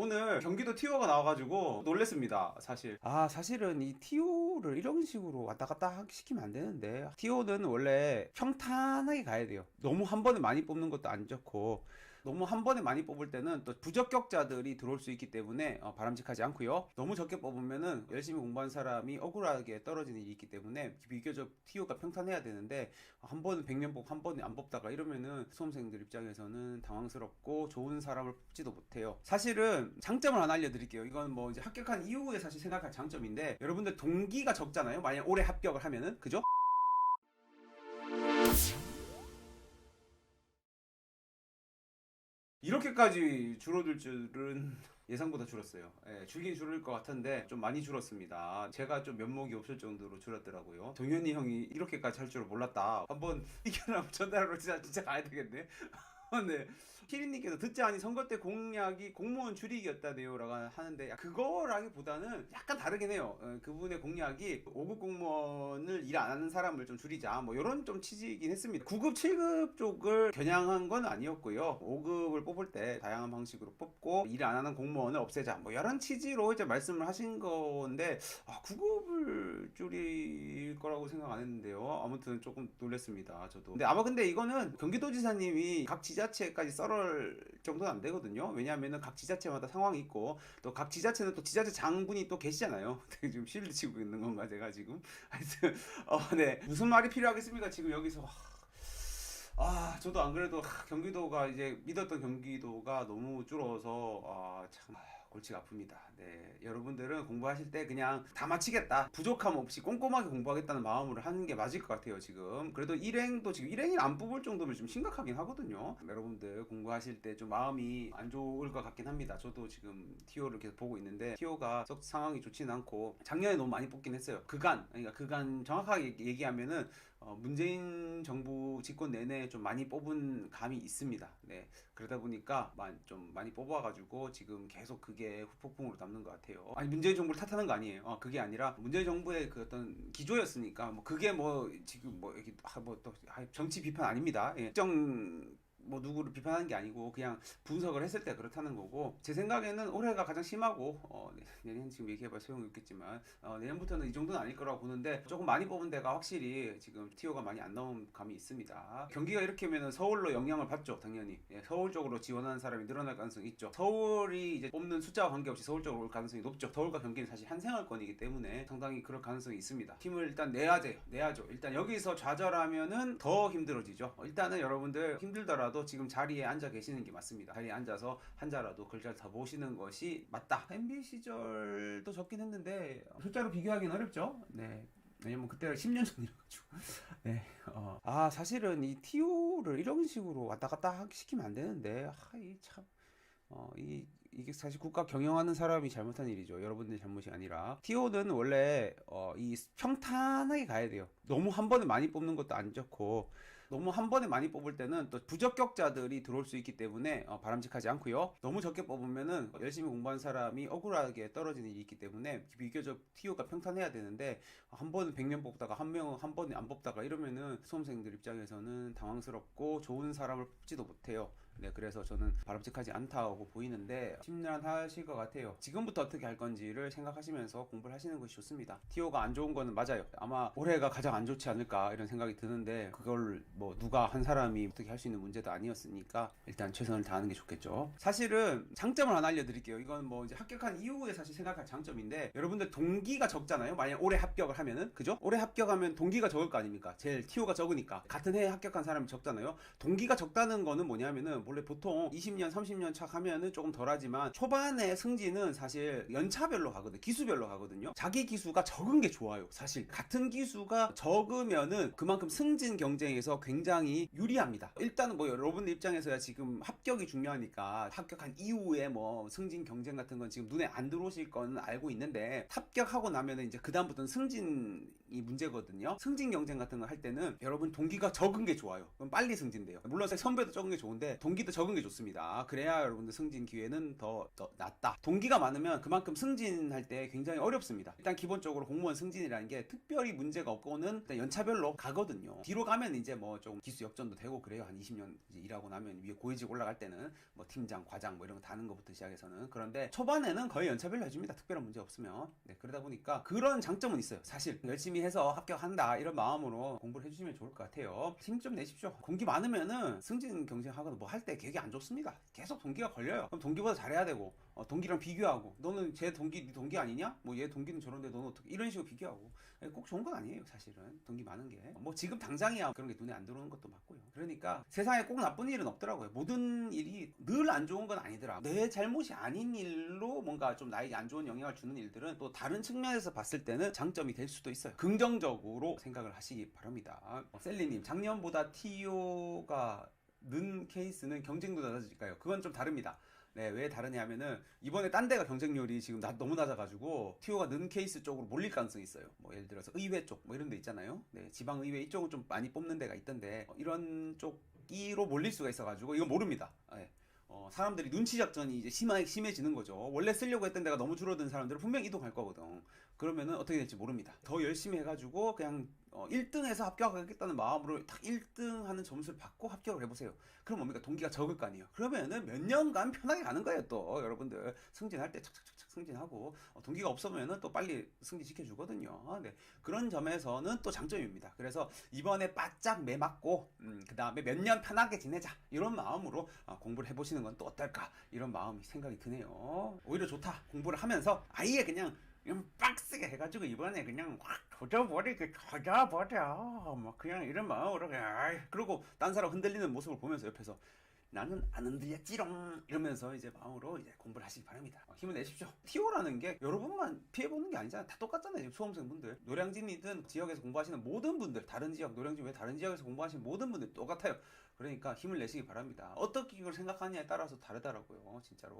오늘 경기도 티오가 나와가지고 놀랬습니다 사실. 아 사실은 이 티오를 이런 식으로 왔다 갔다 하- 시키면 안 되는데 티오는 원래 평탄하게 가야 돼요. 너무 한 번에 많이 뽑는 것도 안 좋고 너무 한 번에 많이 뽑을 때는 또 부적격자들이 들어올 수 있기 때문에 어, 바람직하지 않고요. 너무 적게 뽑으면은 열심히 공부한 사람이 억울하게 떨어지는 일이 있기 때문에 비교적 TO가 평탄해야 되는데 한 번은 100년 뽑고 한 번에 안 뽑다가 이러면은 수험생들 입장에서는 당황스럽고 좋은 사람을 뽑지도 못해요. 사실은 장점을 하나 알려드릴게요. 이건 뭐 이제 합격한 이후에 사실 생각할 장점인데 여러분들 동기가 적잖아요. 만약 올해 합격을 하면은 그죠? 이렇게까지 줄어들 줄은 예상보다 줄었어요. 예, 줄긴 줄을 것 같은데 좀 많이 줄었습니다. 제가 좀 면목이 없을 정도로 줄었더라고요. 동현이 형이 이렇게까지 할 줄을 몰랐다. 한번 이겨나면 전달하러 진짜, 진짜 가야 되겠네. 네. 피리님께서 듣자 하니 선거 때 공약이 공무원 줄이기였다네요라고 하는데 그거라기보다는 약간 다르긴 해요. 어, 그분의 공약이 5급 공무원을 일 안 하는 사람을 좀 줄이자 뭐 이런 좀 취지이긴 했습니다. 9급, 7급 쪽을 겨냥한 건 아니었고요. 5급을 뽑을 때 다양한 방식으로 뽑고 일 안 하는 공무원을 없애자 뭐 이런 취지로 이제 말씀을 하신 건데 아, 9급을 줄일 거라고 생각 안 했는데요. 아무튼 조금 놀랐습니다. 저도. 근데 아마 근데 이거는 경기도지사님이 각 지자 체까지 썰을 정도는 안 되거든요. 왜냐하면은 각 지자체마다 상황이 있고 또 각 지자체는 또 지자체 장군이 또 계시잖아요. 지금 실드 치고 있는 건가 제가 지금. 하여튼 어, 네. 무슨 말이 필요하겠습니까? 지금 여기서. 와, 아, 저도 안 그래도 하, 경기도가 이제 믿었던 경기도가 너무 줄어서 아, 참 아, 골치가 아픕니다. 네, 여러분들은 공부하실 때 그냥 다 마치겠다, 부족함 없이 꼼꼼하게 공부하겠다는 마음으로 하는 게 맞을 것 같아요. 지금 그래도 일행도 지금 일행이 안 뽑을 정도면 좀 심각하긴 하거든요. 여러분들 공부하실 때 좀 마음이 안 좋을 것 같긴 합니다. 저도 지금 티오를 계속 보고 있는데 티오가 썩 상황이 좋지는 않고 작년에 너무 많이 뽑긴 했어요. 그간 그러니까 그간 정확하게 얘기하면은 어, 문재인 정부 집권 내내 좀 많이 뽑은 감이 있습니다. 네. 그러다 보니까 만- 좀 많이 뽑아가지고 지금 계속 그게 후폭풍으로 남는 것 같아요. 아니, 문재인 정부를 탓하는 거 아니에요. 어, 그게 아니라 문재인 정부의 그 어떤 기조였으니까 뭐 그게 뭐 지금 뭐 아, 뭐또 정치 비판 아닙니다. 예. 특정 뭐 누구를 비판하는 게 아니고 그냥 분석을 했을 때 그렇다는 거고 제 생각에는 올해가 가장 심하고 어, 네, 내년 지금 얘기해봐 소용이 없겠지만 어, 내년부터는 이 정도는 아닐 거라고 보는데 조금 많이 뽑은 데가 확실히 지금 티오가 많이 안 나온 감이 있습니다. 경기가 이렇게면은 서울로 영향을 받죠 당연히 예, 서울 쪽으로 지원하는 사람이 늘어날 가능성이 있죠. 서울이 이제 뽑는 숫자와 관계없이 서울 쪽으로 올 가능성이 높죠. 서울과 경기는 사실 한 생활권이기 때문에 상당히 그럴 가능성이 있습니다. 힘을 일단 내야 돼요. 내야죠. 일단 여기서 좌절하면은 더 힘들어지죠. 어, 일단은 여러분들 힘들더라도 지금 자리에 앉아 계시는 게 맞습니다. 자리에 앉아서 한 자라도 글자를 더 보시는 것이 맞다. MB 시절도 적긴 했는데 숫자로 비교하기는 어렵죠. 네. 왜냐면 그때가 10년 전이라가지고. 네. 어. 아, 사실은 이 TO를 이런 식으로 왔다 갔다 하- 시키면 안 되는데, 아, 이 참. 어, 이, 이게 사실 국가 경영하는 사람이 잘못한 일이죠. 여러분들 잘못이 아니라. TO는 원래, 어, 이 평탄하게 가야 돼요. 너무 한 번에 많이 뽑는 것도 안 좋고, 너무 한 번에 많이 뽑을 때는 또 부적격자들이 들어올 수 있기 때문에 어, 바람직하지 않고요. 너무 적게 뽑으면은 열심히 공부한 사람이 억울하게 떨어지는 일이 있기 때문에 비교적 TO가 평탄해야 되는데 한 번은 100명 뽑다가 한 명은 한 번에 안 뽑다가 이러면은 수험생들 입장에서는 당황스럽고 좋은 사람을 뽑지도 못해요. 네, 그래서 저는 바람직하지 않다고 보이는데 심란하실 것 같아요. 지금부터 어떻게 할 건지를 생각하시면서 공부를 하시는 것이 좋습니다. TO가 안 좋은 거는 맞아요. 아마 올해가 가장 안 좋지 않을까 이런 생각이 드는데 그걸 뭐 누가 한 사람이 어떻게 할 수 있는 문제도 아니었으니까 일단 최선을 다하는 게 좋겠죠. 사실은 장점을 하나 알려드릴게요. 이건 뭐 이제 합격한 이후에 사실 생각할 장점인데 여러분들 동기가 적잖아요. 만약 올해 합격을 하면은 그죠? 올해 합격하면 동기가 적을 거 아닙니까? 제일 TO가 적으니까 같은 해에 합격한 사람이 적잖아요. 동기가 적다는 거는 뭐냐면은 원래 보통 20년, 30년 차 가면은 조금 덜하지만 초반에 승진은 사실 연차별로 가거든요. 기수별로 가거든요. 자기 기수가 적은 게 좋아요. 사실 같은 기수가 적으면은 그만큼 승진 경쟁에서 굉장히 유리합니다. 일단은 뭐 여러분들 입장에서야 지금 합격이 중요하니까 합격한 이후에 뭐 승진 경쟁 같은 건 지금 눈에 안 들어오실 건 알고 있는데 합격하고 나면은 이제 그 다음부터는 승진이 문제거든요. 승진 경쟁 같은 거 할 때는 여러분 동기가 적은 게 좋아요. 그럼 빨리 승진돼요. 물론 선배도 적은 게 좋은데 동기 동기도 적은 게 좋습니다. 그래야 여러분들 승진 기회는 더, 더 낮다. 동기가 많으면 그만큼 승진할 때 굉장히 어렵습니다. 일단 기본적으로 공무원 승진이라는 게 특별히 문제가 없고는 연차별로 가거든요. 뒤로 가면 이제 뭐 좀 기수 역전도 되고 그래요. 한 20년 이제 일하고 나면 위에 고위직 올라갈 때는 뭐 팀장, 과장 뭐 이런 거 다는 것부터 시작해서는 그런데 초반에는 거의 연차별로 해줍니다. 특별한 문제 없으면. 네, 그러다 보니까 그런 장점은 있어요. 사실 열심히 해서 합격한다 이런 마음으로 공부를 해주시면 좋을 것 같아요. 힘 좀 내십시오. 공기 많으면은 승진 경쟁하거나 뭐할 때 되게 안 좋습니다. 계속 동기가 걸려요. 그럼 동기보다 잘해야 되고 어, 동기랑 비교하고 너는 제 동기 네 동기 아니냐? 뭐 얘 동기는 저런데 너는 어떻게 이런 식으로 비교하고 예, 꼭 좋은 건 아니에요 사실은 동기 많은 게 뭐 지금 당장이야 그런 게 눈에 안 들어오는 것도 맞고요. 그러니까 세상에 꼭 나쁜 일은 없더라고요. 모든 일이 늘 안 좋은 건 아니더라. 내 잘못이 아닌 일로 뭔가 좀 나에게 안 좋은 영향을 주는 일들은 또 다른 측면에서 봤을 때는 장점이 될 수도 있어요. 긍정적으로 생각을 하시기 바랍니다. 어, 셀리님 작년보다 TO가 는 케이스는 경쟁도 낮아질까요? 그건 좀 다릅니다. 네, 왜 다르냐 하면은 이번에 딴 데가 경쟁률이 지금 나- 너무 낮아가지고 티오가 는 케이스 쪽으로 몰릴 가능성이 있어요. 뭐 예를 들어서 의회 쪽 뭐 이런 데 있잖아요. 네, 지방 의회 이쪽은 좀 많이 뽑는 데가 있던데 어, 이런 쪽이로 몰릴 수가 있어가지고 이건 모릅니다. 네. 어, 사람들이 눈치 작전이 이제 심하, 심해지는 거죠. 원래 쓰려고 했던 데가 너무 줄어든 사람들은 분명 이동할 거거든. 그러면은 어떻게 될지 모릅니다. 더 열심히 해가지고 그냥 어, 1등에서 합격하겠다는 마음으로 딱 1등 하는 점수를 받고 합격을 해보세요. 그럼 뭡니까? 동기가 적을 거 아니에요. 그러면은 몇 년간 편하게 가는 거예요, 또. 여러분들. 승진할 때 착착착착 승진하고, 어, 동기가 없으면은 또 빨리 승진시켜주거든요. 네. 그런 점에서는 또 장점입니다. 그래서 이번에 바짝 매 맞고, 음, 그 다음에 몇 년 편하게 지내자. 이런 마음으로 어, 공부를 해보시는 건 또 어떨까? 이런 마음이 생각이 드네요. 오히려 좋다. 공부를 하면서 아예 그냥 그냥 빡세게 해가지고 이번에 그냥 확 조져버리게 조져버려. 뭐 그냥 이런 마음으로 그냥 그리고 딴 사람 흔들리는 모습을 보면서 옆에서 나는 안 흔들렸지롱 이러면서 이제 마음으로 이제 공부를 하시기 바랍니다. 어, 힘을 내십시오. 티오라는 게 여러분만 피해보는 게 아니잖아요. 다 똑같잖아요 지금 수험생분들. 노량진이든 지역에서 공부하시는 모든 분들 다른 지역 노량진 외 다른 지역에서 공부하시는 모든 분들 똑같아요. 그러니까 힘을 내시기 바랍니다. 어떻게 이걸 생각하느냐에 따라서 다르더라고요 진짜로